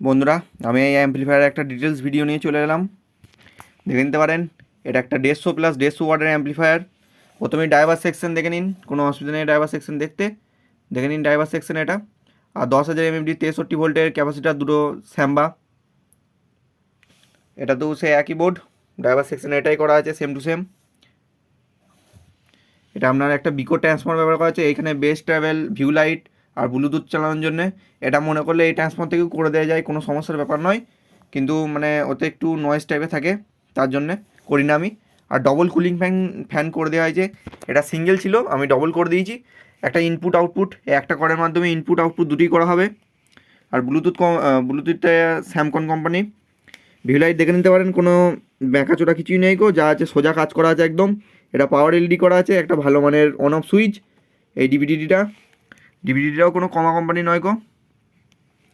বন্ধুরা, আমি এই অ্যাম্পলিফায়ারের একটা ডিটেলস ভিডিও নিয়ে চলে এলাম। দেখে নিতে পারেন, এটা একটা দেড়শো প্লাস দেড়শো ওয়ার্ডের অ্যাম্পলিফায়ার প্রথমেই ড্রাইভার সেকশন দেখে নিন, কোনো অসুবিধা নেই ড্রাইভার সেকশন দেখতে। দেখে নিন ড্রাইভার সেকশন এটা। আর দশ হাজার এমএমডি তেষট্টি ভোল্টের ক্যাপাসিটার দুটো স্যাম্বা। এটা তো সে একই বোর্ড ড্রাইভার সেকশন এটাই করা আছে সেম টু সেম এটা আপনার একটা বিকো ট্রান্সফর্মার ব্যবহার করা আছে এইখানে বেস ট্রাভেল ভিউ লাইট আর ব্লুটুথ চালানোর জন্য। এটা মনে করলে এই ট্রান্সফর্মার থেকেও করে দেওয়া যায়, কোনো সমস্যার ব্যাপার নয়। কিন্তু মানে ওতে একটু নয়েজ টাইপের থাকে, তার জন্যে করি না আমি। আর ডবল কুলিং ফ্যান ফ্যান করে দেওয়া হয়েছে এটা সিঙ্গেল ছিল, আমি ডবল করে দিয়েছি। একটা ইনপুট আউটপুট একটা করার মাধ্যমে ইনপুট আউটপুট দুটি করা হবে। আর ব্লুটুথ ব্লুটুথটা স্যামকন কোম্পানি ভিউলাইট দেখে নিতে পারেন, কোনো ব্যাঁকাচোটা কিছুই নেই গো, যা আছে, সোজা কাজ করা আছে একদম। এটা পাওয়ার এলডি করা আছে, একটা ভালো মানের অন অফ সুইচ এই ডিভিডিটা ডিভিডিটাও কোনো কমা কোম্পানি নয় গো।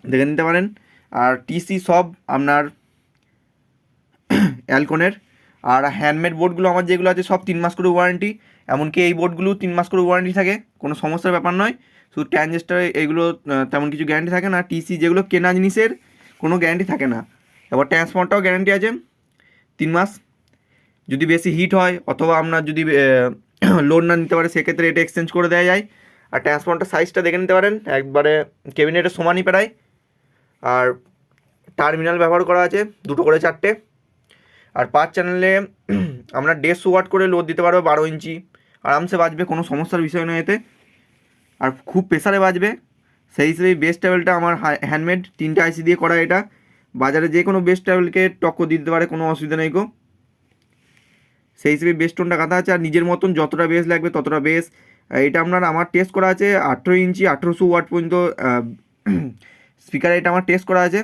দেখে নিতে পারেন। আর টিসি সব আপনার অ্যালকনের। আর হ্যান্ডমেড বোর্ডগুলো আমার যেগুলো আছে সব তিন মাস করে ওয়ারেন্টি। এমনকি এই বোর্ডগুলো তিন মাস করে ওয়ারেন্টি থাকে, কোনো সমস্যার ব্যাপার নয়। শুধু ট্রানজিস্টার এইগুলো তেমন কিছু গ্যারান্টি থাকে না। টিসি যেগুলো কেনা জিনিসের, কোনো গ্যারান্টি থাকে না। এবার ট্রান্সফর্মারটাও গ্যারান্টি আছে, তিন মাস। যদি বেশি হিট হয়, অথবা আপনার যদি লোড না নিতে পারে, সেক্ষেত্রে এটা এক্সচেঞ্জ করে দেওয়া যায়। আর ট্রান্সফর্মারটার সাইজটা দেখে নিতে পারেন। একবারে কেবিনেটের সমানই প্রায়। আর টার্মিনাল ব্যবহার করা আছে, দুটো করে চারটে। আর পাঁচ চ্যানেলে আমরা দেড়শো ওয়াট করে লোড দিতে পারব বারো ইঞ্চি। আরামসে বাজবে, কোনো সমস্যার বিষয় নয় এতে। আর খুব প্রেসারে বাজবে। সেই হিসেবে বেস্ট ট্যাবেলটা আমার হ্যান্ডমেড তিনটে আইসি দিয়ে করা এটা। বাজারে যে কোনো বেস্ট ট্যাবেলকে টক্কর দিতে পারে, কোনো অসুবিধা নেই গো। সেই হিসেবে বেস্ট টোনটা কাঁথা আছে। আর নিজের মতন যতটা বেস লাগবে, ততটা বেস এটা আপনার আমার টেস্ট করা আছে আঠেরো ইঞ্চি, আঠেরোশো ওয়াট পর্যন্ত স্পিকার এটা আমার টেস্ট করা আছে।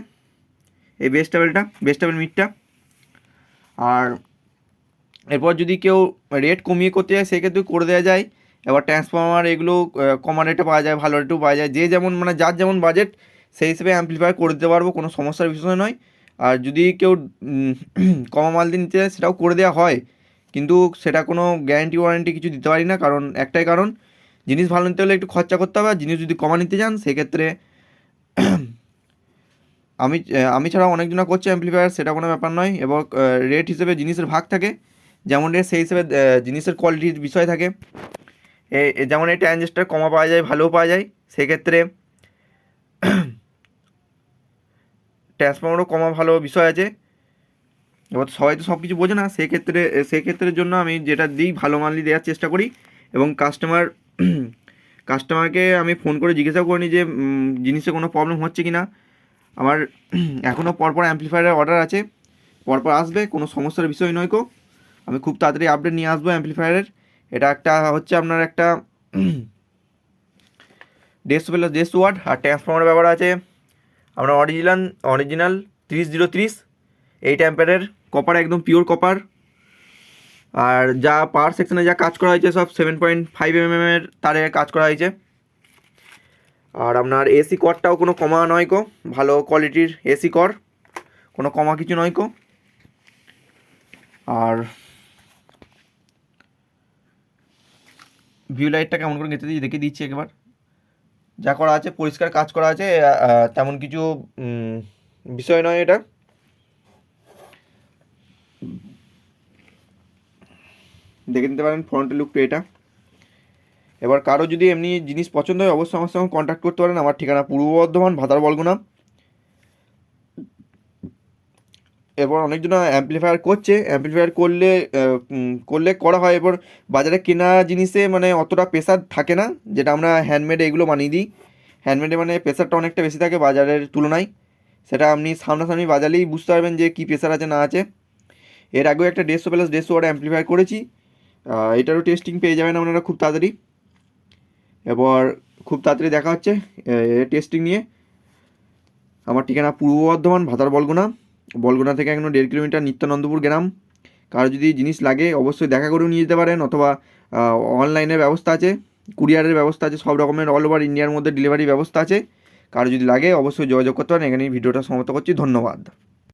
এই বেস টেবিলটা বেস টেবিল মিটটা আর এরপর যদি কেউ রেট কমিয়ে করতে যায় সেক্ষেত্রে করে দেওয়া যায়। এবার ট্রান্সফর্মার এগুলো কমা রেটে পাওয়া যায়, ভালো রেটেও পাওয়া যায়। যে যেমন মানে যার যেমন বাজেট সেই হিসেবে অ্যাম্পলিফায়ার করে দিতে পারব, কোনো সমস্যার বিষয় নয়। আর যদি কেউ কমা মাল দিয়ে নিতে চায়, সেটাও করে দেওয়া হয়। কিন্তু সেটা কোনো গ্যারান্টি ওয়ারেন্টি কিছু দিতে পারি না। কারণ একটাই কারণ, জিনিস ভালো নিতে হলে একটু খরচা করতে হবে, আর জিনিস যদি কমা নিতে চান, সেক্ষেত্রে আমি আমি ছাড়া অনেকজনা করছে অ্যাম্পলিফায়ার সেটা কোনো ব্যাপার নয়। এবং রেট হিসেবে জিনিসের ভাগ থাকে। যেমন রেট সেই হিসেবে জিনিসের কোয়ালিটির বিষয় থাকে। যেমন এই ট্রানজিস্টার কমা পাওয়া যায়, ভালোও পাওয়া যায়। সেক্ষেত্রে ট্রান্সফর্মারও কমা ভালো বিষয় আছে। এবার সবাই তো সব কিছু বোঝে না, সেক্ষেত্রে সেক্ষেত্রের জন্য আমি যেটা দিই, ভালো মানলি দেওয়ার চেষ্টা করি এবং কাস্টমার কাস্টমারকে আমি ফোন করে জিজ্ঞাসা করিনি যে জিনিসে কোনো প্রবলেম হচ্ছে কি না আমার এখনও পরপর অ্যাম্পলিফায়ারের অর্ডার আছে, পরপর আসবে, কোনো সমস্যার বিষয় নয় কো। আমি খুব তাড়াতাড়ি আপডেট নিয়ে আসব অ্যাম্পলিফায়ারের এটা একটা হচ্ছে আপনার একটা দেড়শো প্লাস দেড়শো ওয়াট আর ট্রান্সফর্মার ব্যাপার আছে। আপনার অরিজিনাল অরিজিনাল তিরিশ জিরো তিরিশ এই ট্যাম্পারের কপার একদম পিওর কপার আর যা পাওয়ার সেকশনে যা কাজ করা হয়েছে সব সেভেন পয়েন্ট ফাইভ এম এর তারে কাজ করা হয়েছে। আর আপনার এসি করটাও কোনো কমা নয় কো ভালো কোয়ালিটির এসি কর কোনো কমা কিছু নয় কো আর ভিউ লাইটটা কেমন করে গেঁথে দিয়ে দেখে দিচ্ছি একবার। যা করা আছে, পরিষ্কার কাজ করা আছে তেমন কিছু বিষয় নয় এটা। দেখে নিতে পারেন ফ্রন্টের লুকটা এটা। এবার কারও যদি এমনি জিনিস পছন্দ হয়, অবশ্যই আমার সঙ্গে কন্ট্যাক্ট করতে পারেন। আমার ঠিকানা পূর্ব বর্ধমান, ভাতার বলগুনা। এবার অনেকজন অ্যাম্পলিফায়ার করছে। অ্যাম্পলিফায়ার করলে করলে করা হয়। এবার বাজারে কেনা জিনিসে মানে অতটা প্রেসার থাকে না, যেটা আমরা হ্যান্ডমেড এগুলো বানিয়ে দিই। হ্যান্ডমেডে মানে প্রেসারটা অনেকটা বেশি থাকে বাজারের তুলনায়। সেটা আপনি সামনাসামনি বাজালেই বুঝতে পারবেন যে কী প্রেসার আছে না আছে। এর আগেও একটা দেড়শো প্লাস দেড়শো ওয়াট অ্যাম্পলিফায়ার করেছি। এটারও টেস্টিং পেয়ে যাবেন আপনারা খুব তাড়াতাড়ি। এবার খুব তাড়াতাড়ি দেখা হচ্ছে টেস্টিং নিয়ে। আমার ঠিকানা পূর্ব বর্ধমান, ভাতার বলগুনা। বলগুনা থেকে এখনও দেড় কিলোমিটার নিত্যানন্দপুর গ্রাম। কারও যদি জিনিস লাগে অবশ্যই দেখা করেও নিয়ে যেতে পারেন, অথবা অনলাইনের ব্যবস্থা আছে কুরিয়ারের ব্যবস্থা আছে, সব রকমের অল ওভার ইন্ডিয়ার মধ্যে ডেলিভারি ব্যবস্থা আছে। কারও যদি লাগে অবশ্যই যোগাযোগ করতে পারেন এখানে ভিডিওটা সমাপ্ত করছি, ধন্যবাদ।